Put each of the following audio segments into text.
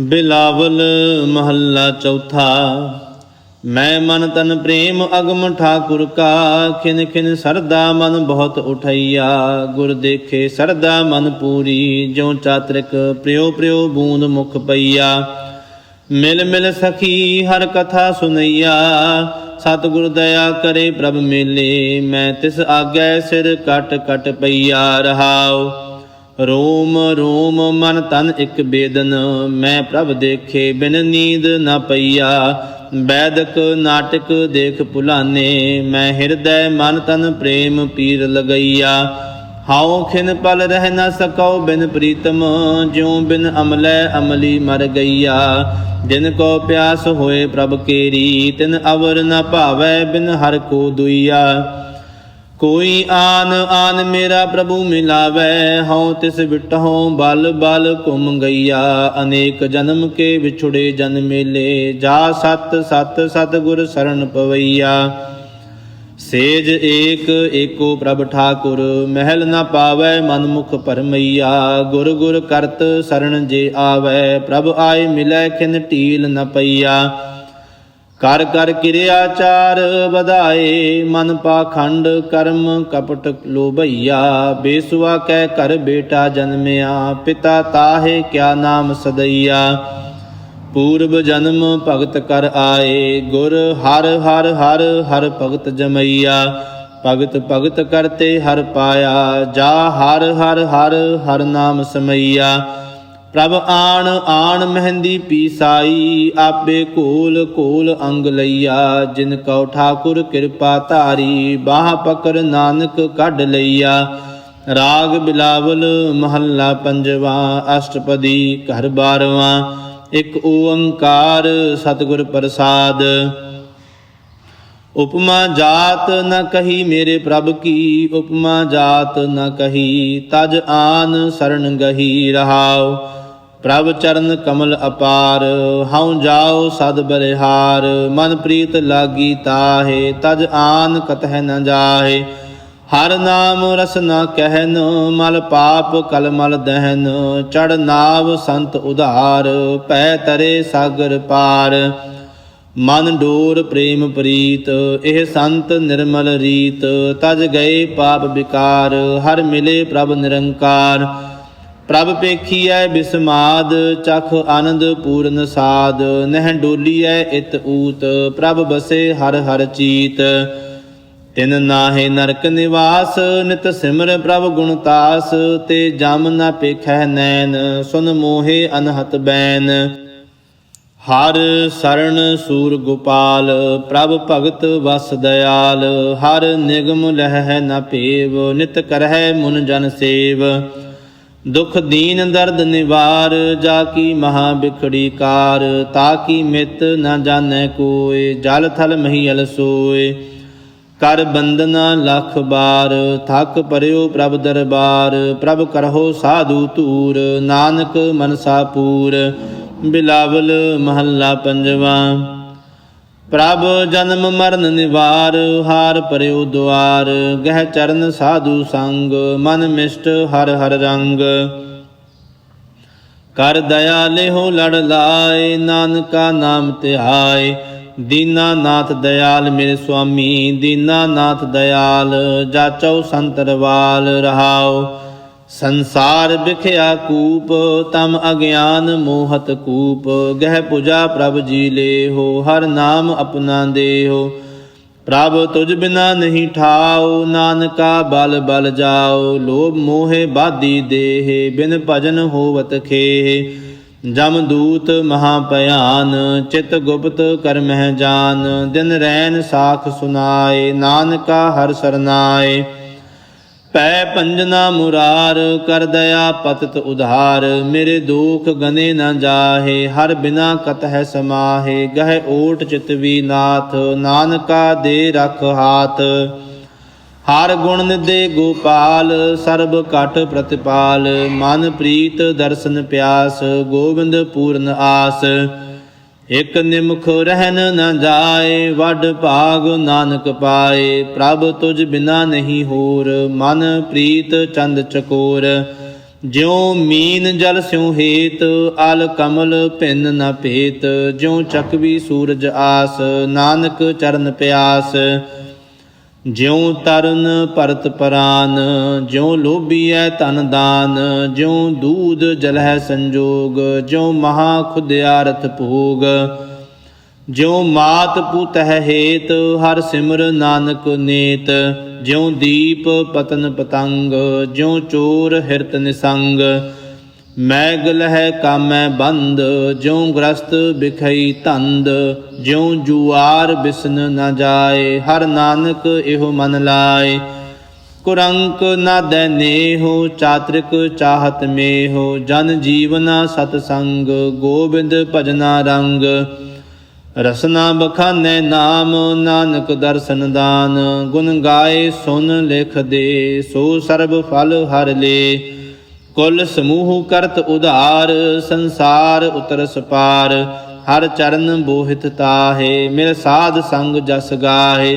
ਬਿਲਾਵਲ ਮਹੱਲਾ ਚੌਥਾ। ਮੈਂ ਮਨ ਤਨ ਪ੍ਰੇਮ ਅਗਮ ਠਾਕੁਰ ਕਾ, ਖਿਨ ਖਿਨ ਸਰਦਾ ਮਨ ਬਹੁਤ ਉਠਈਆ। ਗੁਰ ਦੇਖੇ ਸਰਦਾ ਮਨ ਪੂਰੀ, ਜਿਉ ਚਾਤ੍ਰਿਕ ਪ੍ਰਿਓ ਪ੍ਰਿਓ ਬੂੰਦ ਮੁਖ ਪਈਆ। ਮਿਲ ਮਿਲ ਸਖੀ ਹਰ ਕਥਾ ਸੁਨਈਆ, ਸਤਿਗੁਰ ਦਇਆ ਕਰੇ ਪ੍ਰਭ ਮੇਲੇ। ਮੈਂ ਤਿਸ ਆਗੈ ਸਿਰ ਕਟ ਕਟ ਪਈਆ ਰਹਾਓ ਰੋਮ ਰੋਮ, ਮਨ ਤਨ ਇਕ ਬੇਦਨ। ਮੈਂ ਪ੍ਰਭ ਦੇਖੇ, ਬਿਨ ਨੀਂਦ ਨਾ ਪਈਆ। ਬੈਦਕ ਨਾਟਕ ਦੇਖ ਭੁਲਾਨੇ। ਮੈਂ ਹਿਰਦੈ ਮਨ ਤਨ ਪ੍ਰੇਮ ਪੀਰ ਲਗਈਆ। ਹਾਉ ਖਿਨ ਪਲ ਰਹਿ ਨਾ ਸਕਉ ਬਿਨ ਪ੍ਰੀਤਮ। ਜਿਉ ਬਿਨ ਅਮਲੈ ਅਮਲੀ ਮਰ ਗਈਆ। ਜਿਨ ਕੋ ਪਿਆਸ ਹੋਏ ਪ੍ਰਭ ਕੇਰੀ, ਤਿਨ ਅਵਰ ਨਾ ਭਾਵੈ ਬਿਨ ਹਰ ਕੋ ਦੁਈਆ। ਕੋਈ ਆਨ ਆਨ ਮੇਰਾ ਪ੍ਰਭੂ ਮਿਲਾਵੈ, ਹਉ ਤਿਸ ਵਿਟਹੁ ਬਲ ਬਲ ਘੁਮ ਗਈਆ। ਅਨੇਕ ਜਨਮ ਕੇ ਵਿਛੁੜੇ ਜਨ ਮੇਲੇ, ਜਾ ਸਤ ਸਤ ਸਤ ਗੁਰ ਸਰਣ ਪਵਈਆ। ਸੇਜ ਏਕ ਏਕੋ ਪ੍ਰਭ ਠਾਕੁਰ, ਮਹਿਲ ਨਾ ਪਾਵੈ ਮਨ ਮੁਖ ਭਰਮਈਆ ਗੁਰ ਗੁਰ ਕਰਤ ਸਰਣ ਜੇ ਆਵੈ, ਪ੍ਰਭ ਆਏ ਮਿਲੈ ਖਿਨ ਢੀਲ ਨ ਪਈਆ। ਕਰ ਕਰ ਕਿਰਿਆ ਚਾਰ ਵਧਾਏ, ਮਨ ਪਾਖੰਡ ਕਰਮ ਕਪਟ ਲੋਭਈਆ। ਬੇਸੁਆ ਕਹਿ ਕਰ ਬੇਟਾ ਜਨਮਿਆ, ਪਿਤਾ ਤਾਹੇ ਕਿਆ ਨਾਮ ਸਦਈਆ। ਪੂਰਬ ਜਨਮ ਭਗਤ ਕਰ ਆਏ, ਗੁਰ ਹਰ ਹਰ ਹਰ ਹਰ ਭਗਤ ਜਮਈਆ। ਭਗਤ ਭਗਤ ਕਰਤੇ ਹਰ ਪਾਇਆ, ਜਾ ਹਰ ਹਰ ਹਰ ਹਰ ਨਾਮ ਸਮਈਆ। ਪ੍ਰਭ ਆਣ ਆਣ ਮਹਿੰਦੀ ਪੀਸਾਈ, ਆਪੇ ਕੋਲ ਕੋਲ ਅੰਗ ਲਈਆ, ਜਿਨ ਕਉ ਠਾਕੁਰ ਕਿਰਪਾ ਧਾਰੀ, ਬਾਹ ਪਕਰ ਨਾਨਕ ਕੱਢ ਲਈਆ। ਰਾਗ ਬਿਲਾਵਲ ਮਹੱਲਾ ਪੰਜਵਾ, ਅਸ਼ਟਪਦੀ ਘਰ ਬਾਰਵਾਂ, ਇੱਕ ਓੰਕਾਰ ਸਤਿਗੁਰ ਪ੍ਰਸਾਦ। ਉਪਮਾ ਜਾਤ ਨ ਕਹੀ ਮੇਰੇ ਪ੍ਰਭ ਕੀ, ਉਪਮਾ ਜਾਤ ਨ ਕਹੀ, ਤਜ ਆਨ ਸਰਣ ਗਹੀ ਰਹਾਓ ਪ੍ਰਭ ਚਰਨ ਕਮਲ ਅਪਾਰ, ਹਉ ਜਾਓ ਸਦ ਬਲਿਹਾਰ, ਮਨ ਪ੍ਰੀਤ ਲਾਗੀ ਤਾਹੇ, ਤਜ ਆਨ ਕਤਹਿ ਨ ਜਾਹੇ। ਹਰ ਨਾਮ ਰਸਨਾ ਕਹਿਨ, ਮਲ ਪਾਪ ਕਲ ਮਲ ਦਹਨ, ਚੜ ਨਾਵ ਸੰਤ ਉਧਾਰ ਪੈ ਤਰੇ ਸਾਗਰ ਪਾਰ। ਮਨ ਡੋਰ ਪ੍ਰੇਮ ਪ੍ਰੀਤ, ਇਹ ਸੰਤ ਨਿਰਮਲ ਰੀਤ, ਤਜ ਗਏ ਪਾਪ ਵਿਕਾਰ, ਹਰ ਮਿਲੇ ਪ੍ਰਭ ਨਿਰੰਕਾਰ। ਪ੍ਰਭ ਪੇਖੀਐ ਬਿਸਮਾਦ, ਚਖ ਆਨੰਦ ਪੂਰਨ ਸਾਦ, ਨਹਿ ਡੋਲੀਐ ਇਤ ਊਤ, ਪ੍ਰਭ ਬਸੇ ਹਰ ਹਰ ਚੀਤ। ਤਿਨ ਨਾਹੇ ਨਰਕ ਨਿਵਾਸ, ਨਿਤ ਸਿਮਰ ਪ੍ਰਭ ਗੁਣ ਤਾਸ, ਤੇ ਜਮ ਨਾ ਪੇਖੈ ਨੈਣ, ਸੁਨ ਮੋਹੇ ਅਨਹਤ ਬੈਨ ਹਰ ਸਰਣ ਸੂਰ ਗੋਪਾਲ, ਪ੍ਰਭ ਭਗਤ ਵਸ ਦਇਆਲ, ਹਰ ਨਿਗਮ ਲਹਿ ਨ ਪੇਵ ਨਿਤ ਕਰਹਿ ਮੁਨ ਜਨ ਸੇਵ। ਦੁਖ ਦੀਨ ਦਰਦ ਨਿਵਾਰ, ਜਾ ਕੀ ਮਹਾ ਬਿਖੜੀ ਕਾਰ, ਤਾ ਕੀ ਮਿਤ ਨਾ ਜਾਣੈ ਕੋਇ, ਜਲ ਥਲ ਮਹੀਲ ਸੋਏ ਕਰ ਬੰਦਨਾ ਲਖ ਬਾਰ, ਥਕ ਪਰਿਓ ਪ੍ਰਭ ਦਰਬਾਰ, ਪ੍ਰਭ ਕਰਹੋ ਸਾਧੂ ਧੂਰ, ਨਾਨਕ ਮਨਸਾ ਪੂਰ। ਬਿਲਾਵਲ ਮਹੱਲਾ ਪੰਜਵਾ। ਪ੍ਰਭ ਜਨਮ ਮਰਨ ਨਿਵਾਰ, ਹਾਰ ਪਰਿਓ ਦੁਆਰ, ਗਹਿ ਚਰਨ ਸਾਧੂ ਸੰਗ, ਮਨ ਮਿਸ਼ਟ ਹਰ ਹਰ ਰੰਗ। ਕਰ ਦਇਆ ਲਿਹੋ ਲੜ ਲਾਏ, ਨਾਨਕਾ ਨਾਮ ਧਿਆਏ। ਦੀਨਾਨਾਥ ਦਇਆਲ ਮੇਰੇ ਸੁਆਮੀ ਦੀਨਾਨਾਥ ਦਇਆਲ, ਜਾਚੋ ਸੰਤਰਵਾਲ ਰਹਾਓ। ਸੰਸਾਰ ਵਿਖਿਆ ਕੂਪ, ਤਮ ਅਗਿਆਨ ਮੋਹਤ ਕੂਪ। ਗਹਿ ਪੁਜਾ ਪ੍ਰਭ ਜੀ ਲੇਹੋ ਹਰ ਨਾਮ ਆਪਣਾ ਦੇਹੋ ਪ੍ਰਭ ਤੁਝ ਬਿਨਾ ਨਹੀਂ ਠਾਉ ਨਾਨਕਾ ਬਲ ਬਲ ਜਾਓ। ਲੋਭ ਮੋਹਿ ਬਾਦੀ ਦੇਹ, ਬਿਨ ਭਜਨ ਹੋਵਤ ਖੇਹ। ਜਮ ਦੂਤ ਮਹਾ ਭਿਆਨ ਚਿਤ ਗੁਪਤ ਕਰ ਮਹਿ ਜਾਨ। ਦਿਨ ਰੈਨ ਸਾਖ ਸੁਨਾਏ, ਨਾਨਕਾ ਹਰ ਸਰਨਾਏ। ਪੈ ਪੰਜਨਾ ਮੁਰਾਰ, ਕਰ ਦਇਆ ਪਤਤ ਉਧਾਰ। ਮੇਰੇ ਦੁਖ ਗਨੇ ਨਾ ਜਾਹੇ, ਹਰ ਬਿਨਾ ਕਤ ਹੈ ਸਮਾਹੇ। ਗਹਿ ਓਟ ਚਿਤ ਵੀ ਨਾਥ, ਨਾਨਕਾ ਦੇ ਰਖ ਹਾਥ। ਹਰ ਗੁਣ ਨਿਦੇ ਗੋਪਾਲ, ਸਰਬ ਕਟ ਪ੍ਰਤਿਪਾਲ। ਮਨ ਪ੍ਰੀਤ ਦਰਸ਼ਨ ਪਿਆਸ, ਗੋਬਿੰਦ ਪੂਰਨ ਆਸ। ਇਕ ਨਿਮਖ ਰਹਿਨ ਨ ਜਾਏ, ਵੱਡ ਭਾਗ ਨਾਨਕ ਪਾਏ। ਪ੍ਰਭ ਤੁਝ ਬਿਨਾ ਨਹੀਂ ਹੋਰ, ਮਨ ਪ੍ਰੀਤ ਚੰਦ ਚਕੋਰ। ਜਿਉ ਮੀਨ ਜਲ ਸਿਉ ਹੇਤ, ਅਲ ਕਮਲ ਭਿੰਨ ਨ ਭੇਤ। ਜਿਉ ਚਕਵੀ ਸੂਰਜ ਆਸ, ਨਾਨਕ ਚਰਨ ਪਿਆਸ। ਜਿਉ ਤਰਨ ਭਰਤ ਪਰਾਨ, ਜਿਉ ਲੋਭੀਐ ਤਨ ਦਾਨ, ਜਿਉ ਦੂਧ ਜਲਹਿ ਸੰਜੋਗ, ਜਿਉ ਮਹਾ ਖੁਦਿਆ ਰਥ ਭੋਗ। ਜਿਉ ਮਾਤ ਪੁਤ ਹੈ ਹੇਤ, ਹਰ ਸਿਮਰ ਨਾਨਕ ਨੇਤ, ਜਿਉ ਦੀਪ ਪਤਨ ਪਤੰਗ, ਜਿਉ ਚੋਰ ਹਿਰਤ ਨਿਸੰਗ। ਮੈਗ ਲਹਿ ਕਾਮੈ ਬੰਦ, ਜਿਉ ਗ੍ਰਸਤ ਬਿਖਈ ਧੰਦ ਜਿਉ ਜੁਆਰ ਬਿਸਨ ਨਾ ਜਾਏ, ਹਰ ਨਾਨਕ ਇਹੋ ਮਨ ਲਾਏ। ਕੁਰੰਕ ਨਾਦੈ ਨੇਹੋ ਚਾਤ੍ਰਿਕ ਚਾਹਤ ਮੇਹੋ, ਜਨ ਜੀਵਨਾ ਸਤ ਸੰਗ ਗੋਬਿੰਦ ਭਜਨਾ ਰੰਗ। ਰਸਨਾ ਬਖਾਨੈ ਨਾਮ, ਨਾਨਕ ਦਰਸ਼ਨ ਦਾਨ। ਗੁਣ ਗਾਏ ਸੁਨ ਲਿਖ ਦੇ, ਸੋ ਸਰਬ ਫਲ ਹਰ ਲੇ। ਕੁਲ ਸਮੂਹ ਕਰਤ ਉਧਾਰ, ਸੰਸਾਰ ਉਤਰ ਸਪਾਰ ਹਰ ਚਰਨ ਬੋਹਿਤ ਤਾਹੇ, ਮਿਲ ਸਾਧ ਸੰਗ ਜਸ ਗਾਹੇ,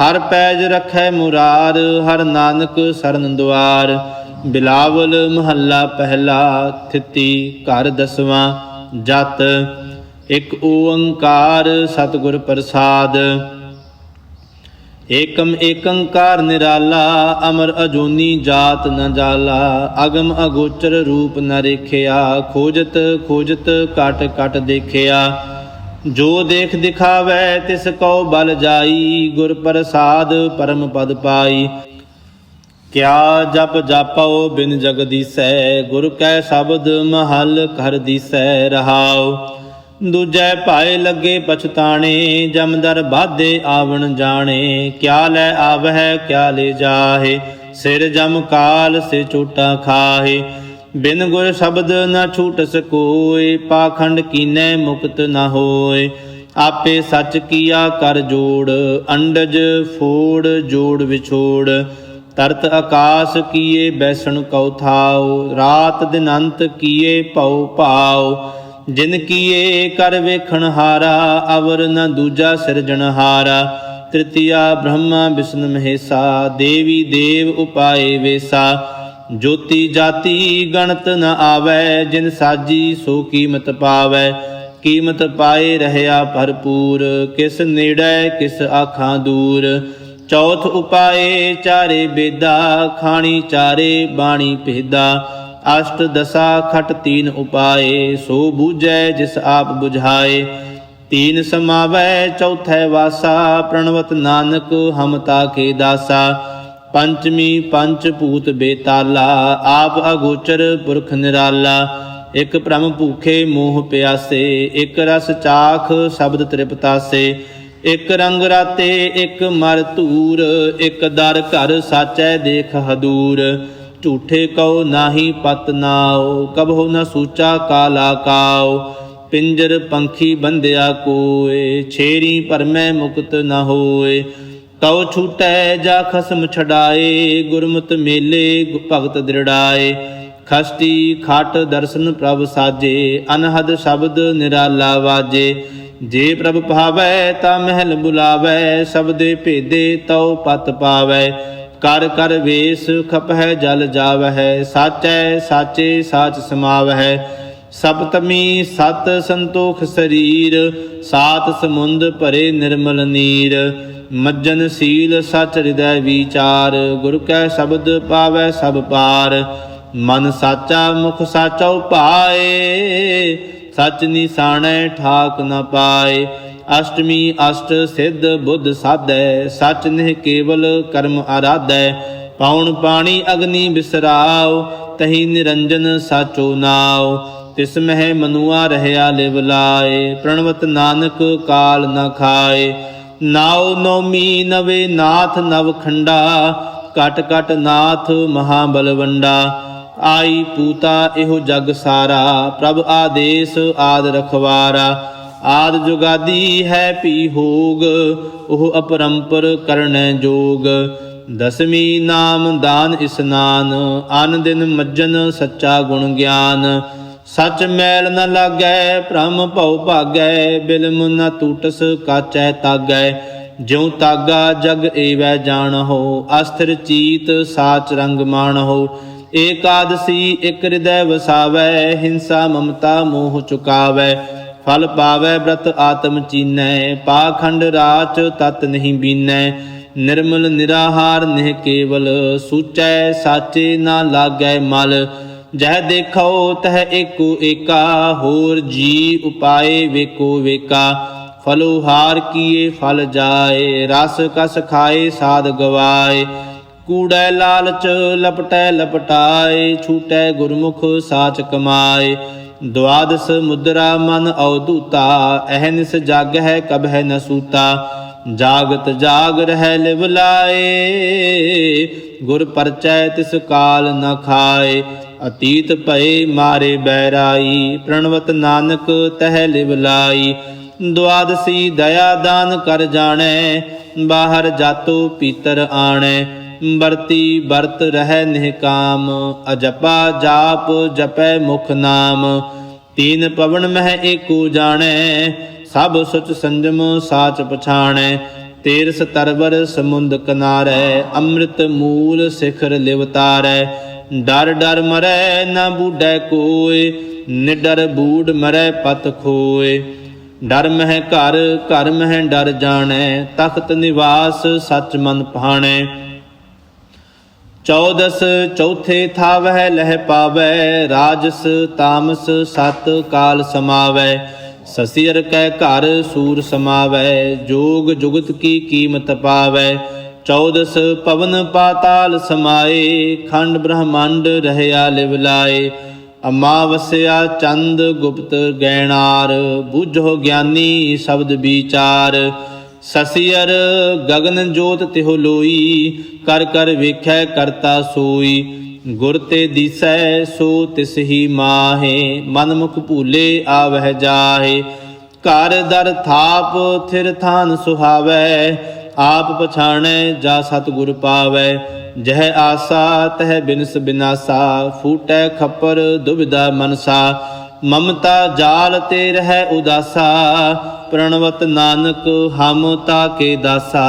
ਹਰ ਪੈਜ ਰਖੈ ਮੁਰਾਰ, ਹਰ ਨਾਨਕ ਸਰਨ ਦੁਆਰ, ਬਿਲਾਵਲ ਮਹੱਲਾ ਪਹਿਲਾ ਥਿਤੀ ਘਰ ਦਸਵਾਂ ਜਤ, ਇਕ ਓੰਕਾਰ ਸਤਿਗੁਰ ਪ੍ਰਸਾਦ ਏਕਮ ਏਕੰਕਾਰ ਨਿਰਾਲਾ, ਅਮਰ ਅਜੂਨੀ ਜਾਤ ਨ ਜਾਲਾ। ਅਗਮ ਅਗੋਚਰ ਰੂਪ ਨ ਰੇਖਿਆ, ਖੋਜਤ ਖੋਜਤ ਕਟ ਕਟ ਦੇਖਿਆ। ਜੋ ਦੇਖ ਦਿਖਾਵੈ, ਤਿਸ ਕਉ ਬਲ ਜਾਈ। ਗੁਰ ਪ੍ਰਸਾਦ ਪਰਮ ਪਦ ਪਾਈ। ਕਿਆ ਜਪ ਜਾਪਉ ਬਿਨ ਜਗਦੀਸੈ ਗੁਰ ਕੈ ਸ਼ਬਦ ਮਹਲ ਕਰ ਦੀਸੈ ਰਹਾਉ। ਦੂਜੈ ਭਾਏ ਲੱਗੇ ਪਛਤਾਣੇ ਜਮਦਰ ਬਾਧੇ ਆਵਣ ਜਾਣੇ। ਕਿਆ ਲੈ ਆਵਹਿ, ਕਿਆ ਲੈ ਜਾਹੇ, ਸਿਰ ਜਮ ਕਾਲ ਸੇ ਝੂਟਾ ਖਾਹੇ। ਬਿਨ ਗੁਰ ਸ਼ਬਦ ਨਾ ਛੂਟ ਸਕੋਏ, ਪਾਖੰਡ ਕੀਨੈ ਮੁਕਤ ਨਾ ਹੋਏ। ਆਪੇ ਸੱਚ ਕੀਆ ਕਰ ਜੋੜ, ਅੰਡਜ ਫੋੜ, ਜੋੜ ਵਿਛੋੜ। ਤਰਤ ਆਕਾਸ ਕੀਏ ਬੈਸਣ ਕਉ ਥਾਉ, ਰਾਤ ਦਿਨ ਕੀਏ ਭਉ ਭਾਉ। ਜਿਨ ਕੀਏ ਕਰ ਵੇਖਣ ਹਾਰਾ, ਅਵਰ ਨ ਦੂਜਾ ਸਿਰਜਣਹਾਰਾ ਤ੍ਰਿਤੀਆ ਬ੍ਰਹਮਾ ਵਿਸ਼ਨ ਮਹੇਸਾ, ਦੇਵੀ ਦੇਵ ਉਪਾਏ ਵੇਸਾ। ਜੋਤੀ ਜਾਤੀ ਗਣਤ ਨ ਆਵੈ, ਜਿਨ ਸਾਜੀ ਸੋ ਕੀਮਤ ਪਾਵੈ। ਕੀਮਤ ਪਾਏ ਰਹਿਆ ਭਰਪੂਰ, ਕਿਸ ਨੇੜੈ ਕਿਸ ਆਖਾਂ ਦੂਰ। ਚੌਥ ਉਪਾਏ ਚਾਰੇ ਬੇਦਾ, ਖਾਣੀ ਚਾਰੇ ਬਾਣੀ ਭੇਦਾ। ਅਸ਼ਟ ਦਸਾ ਖਟ ਤੀਨ ਉਪਾਏ, ਸੋ ਬੂਝੈ ਜਿਸ ਆਪ 부ਝਾਏ ਤੀਨ ਸਮਾਵੈ, ਚੌਥੈ ਵਾਸਾ, ਪ੍ਰਣਵਤ ਨਾਨਕ ਹਮ ਤਾਕੇ ਦਾਸਾ। ਪੰਚਮੀ ਪੰਚ ਭੂਤ ਬੇਤਾਲਾ, ਆਪ ਅਗੋਚਰ ਪੁਰਖ ਨਿਰਾਲਾ। ਇਕ ਭ੍ਰਮ ਭੂਖੇ ਮੋਹ ਪਿਆਸੇ, ਇਕ ਰਸ ਚਾਖ ਸ਼ਬਦ ਤ੍ਰਿਪਤਾਸੇ। ਇਕ ਰੰਗ ਰਾਤੇ, ਇਕ ਮਰ ਧੂਰ, ਇਕ ਦਰ ਘਰ ਸਾਚੈ ਦੇਖ ਹਦੂਰ। ਝੂਠੇ ਕਉ ਨਾਹੀ ਪਤ ਨਾਉ ਕਬਹੁ ਨ ਸੂਚਾ ਕਾਲਾ ਕਾਉ ਪਿੰਜਰ ਪੰਖੀ ਬੰਧਿਆ ਕੋਏ, ਛੇਰੀ ਪਰਮੈ ਮੁਕਤ ਨ ਹੋਏ। ਕਉ ਛੂਟੈ ਜਾ ਖਸਮ ਛਡਾਏ, ਗੁਰਮਤ ਮੇਲੇ ਭਗਤ ਦ੍ਰਿੜਾਏ। ਖਸਤੀ ਖਟ ਦਰਸ਼ਨ ਪ੍ਰਭ ਸਾਜੇ, ਅਨਹਦ ਸ਼ਬਦ ਨਿਰਾਲਾ ਵਾਜੇ। ਜੇ ਪ੍ਰਭ ਭਾਵੈ ਤਾ ਮਹਿਲ ਬੁਲਾਵੈ, ਸਬਦੇ ਭੇਦੇ ਤਉ ਪਤ ਪਾਵੈ। ਕਰ ਕਰ ਵੇਸ ਖਪਹਿ ਜਲ ਜਾਵਹਿ, ਸਾਚੈ ਸਾਚੇ ਸਾਚ ਸਮਾਵਹਿ। ਸਪਤਮੀ ਸਤ ਸੰਤੋਖ ਸਰੀਰ, ਸਾਤ ਸਮੁੰਦ ਭਰੇ ਨਿਰਮਲ ਨੀਰ। ਮੱਜਨ ਸੀਲ ਸਚ ਹਿਰਦੈ ਵਿਚਾਰ, ਗੁਰ ਕੈ ਸ਼ਬਦ ਪਾਵੈ ਸਭ ਪਾਰ। ਮਨ ਸਾਚਾ ਮੁਖ ਸਾਚਾ ਪਾਏ ਸਚ ਨਿਸਾਣੈ ਠਾਕ ਨ ਪਾਏ। ਅਸ਼ਟਮੀ ਅਸ਼ਟ ਸਿੱਧ ਬੁੱਧ ਸਾਧੈ, ਸਚ ਨਿਹ ਕੇਵਲ ਕਰਮ ਆਰਾਧੈ, ਪਾਉਣ ਪਾਣੀ ਅਗਨੀ ਬਿਸਰਾਉ ਤਹੀ ਨਿਰੰਜਨ ਸਾਚੋ ਨਾਉ ਤਿਸ ਮਹਿ ਮਨੁਆ ਰਹਿਆ ਲਿਵ ਲਾਏ, ਪ੍ਰਣਵਤ ਨਾਨਕ ਕਾਲ ਨ ਖਾਏ। ਨਾਉ ਨੌਮੀ ਨਵੇ ਨਾਥ ਨਵ ਖੰਡਾ, ਕਟ ਕਟ ਨਾਥ ਮਹਾ ਬਲਵੰਡਾ ਆਈ ਪੂਤਾ ਇਹੋ ਜਗ ਸਾਰਾ, ਪ੍ਰਭ ਆਦੇਸ ਆਦ ਰਖਵਾਰਾ। ਆਦ ਜੁਗਾਦੀ ਹੈ ਪੀ ਹੋਗ, ਉਹ ਅਪਰੰਪਰ ਕਰਨੈ ਜੋਗ। ਦਸਵੀਂ ਨਾਮ ਦਾਨ ਇਸਨਾਨ ਅਨ ਦਿਨ ਮੱਜਨ ਸੱਚਾ ਗੁਣ ਗਿਆਨ। ਸਚ ਮੈਲ ਨ ਲਾਗੈ, ਭ੍ਰਮ ਭਉ ਭਾਗੈ ਬਿਲਮ ਨ ਟੂਟਸ ਕਾਚੈ ਤਾਗੈ। ਜਿਉ ਤਾਗਾ ਜਗ ਏਵੈ ਜਾਣ ਹੋ ਅਸਥਿਰ ਚੀਤ ਸਾਚ ਰੰਗ ਮਾਣਹੁ। ਏਕਾਦਸੀ ਇਕ ਹਿਰਦੈ ਵਸਾਵੈ, ਹਿੰਸਾ ਮਮਤਾ ਮੋਹ ਚੁਕਾਵੈ। ਫਲ ਪਾਵੈ ਬ੍ਰਤ ਆਤਮ ਚੀਨੈ, ਪਾਖੰਡ ਰਾਚ ਤਤ ਨਹੀਂ ਬੀਨੈ। ਨਿਰਮਲ ਨਿਰਾਹਾਰ ਨਿਹ ਕੇਵਲ, ਸੂਚੈ ਸਾਚੇ ਨਾ ਲਾਗੈ ਮਲ। ਜਹ ਦੇਖੋ ਤਹ ਏਕੋ ਏਕਾ, ਹੋਰ ਜੀ ਉਪਾਏ ਵੇਕੋ ਵੇਕਾ। ਫਲੋ ਹਾਰ ਕੀਏ ਫਲ ਜਾਏ, ਰਸ ਕਸ ਖਾਏ ਸਾਧ ਗਵਾਏ। ਕੂੜੈ ਲਾਲਚ ਲਪਟੈ ਲਪਟਾਏ, ਛੂਟੈ ਗੁਰਮੁਖ ਸਾਚ ਕਮਾਏ। ਦਵਾਦਸ ਮੁਦਰਾ ਮਨ ਅਵਧੂਤਾ ਅਹਨਿਸ ਜਗ ਹੈ ਕਬ ਹੈ ਨ ਸੂਤਾ। ਜਾਗਤ ਜਾਗ ਰਹਿ ਲਿਵ ਲਾਏ, ਗੁਰ ਪਰਚੈ ਤਿਸ ਕਾਲ ਨ ਖਾਏ। ਅਤੀਤ ਭਏ ਮਾਰੇ ਬੈਰਾਈ, ਪ੍ਰਣਵਤ ਨਾਨਕ ਤਹਿ ਲਿਵ ਲਾਈ। ਦਵਾਦਸੀ ਦਇਆ ਦਾਨ ਕਰ ਜਾਣੈ, ਬਾਹਰ ਜਾਤੋ ਪੀਤਰ ਆਣੈ। ਵਰਤੀ ਵਰਤ ਰਹਿ ਨਿਹਕਾਮ ਅਜਪਾ ਜਾਪ ਜਪੈ ਮੁਖ ਨਾਮ। ਤੀਨ ਪਵਨ ਮਹਿ ਏਕੋ ਜਾਣੈ, ਸਭ ਸੁਚ ਸੰਜਮ ਸਾਚ ਪਛਾਣੈ। ਤੇਰਸ ਤਰਵਰ ਸਮੁੰਦ ਕਿਨਾਰੈ, ਅੰਮ੍ਰਿਤ ਮੂਲ ਸਿਖਰ ਲਿਵਤਾਰੈ ਡਰ ਡਰ ਮਰੈ ਨਾ ਬੂਡੈ ਕੋਏ ਨਿਡਰ ਬੂੜ ਮਰੈ ਪਤ ਖੋਏ ਡਰ ਮਹਿ ਘਰ ਘਰ ਮਹਿ ਡਰ ਜਾਣੈ, ਤਖਤ ਨਿਵਾਸ ਸਚ ਮਨ ਭਾਣੈ। ਚੌਦਸ ਚੌਥੇ ਥਾਵਹਿ ਲਹਿ ਪਾਵੈ ਰਾਜਸ ਤਾਮਸ ਸਤ ਕਾਲ ਸਮਾਵੈ ਸਸੀਰ ਕੈ ਘਰ ਸੂਰ ਸਮਾਵੈ ਜੋਗ ਜੁਗਤ ਕੀ ਕੀਮਤ ਪਾਵੈ ਚੌਦਸ ਪਵਨ ਪਾਤਾਲ ਸਮਾਏ, ਖੰਡ ਬ੍ਰਹਮੰਡ ਰਹਿਆ ਲਿਵਲਾਏ ਅਮਾਵਸਿਆ ਚੰਦ ਗੁਪਤ ਗੈਣਾਰ ਬੁੱਝੋ ਗਿਆਨੀ ਸ਼ਬਦ ਵਿਚਾਰ ਸਸੀਰ ਗਗਨ ਜੋਤ ਤਿਹੁ ਲੋਈ, ਕਰ ਕਰ ਵੇਖੈ ਕਰਤਾ ਸੋਈ। ਗੁਰ ਤੇ ਦਿਸੈ ਸੋ ਤਿਸ ਹੀ ਮਾਹੇ, ਮਨ ਮੁਖ ਭੂਲੇ ਆਵਹਿ ਜਾਹੇ। ਘਰ ਦਰ ਥਾਪ, ਥਿਰ ਥਾਨ ਸੁਹਾਵੈ, ਆਪ ਪਛਾਣੈ ਜਾ ਸਤਿਗੁਰ ਪਾਵੈ। ਜਹ ਆਸਾ, ਤਹ ਬਿਨਸ ਬਿਨਾਸਾ, ਫੂਟੈ ਖੱਪਰ ਦੁਬਿਧਾ ਮਨਸਾ। ਮਮਤਾ ਜਾਲ ਤੇ ਰਹਿ ਉਦਾਸਾ ਪ੍ਰਣਵਤ ਨਾਨਕ ਹਮ ਤਾ ਕੇ ਦਾਸਾ।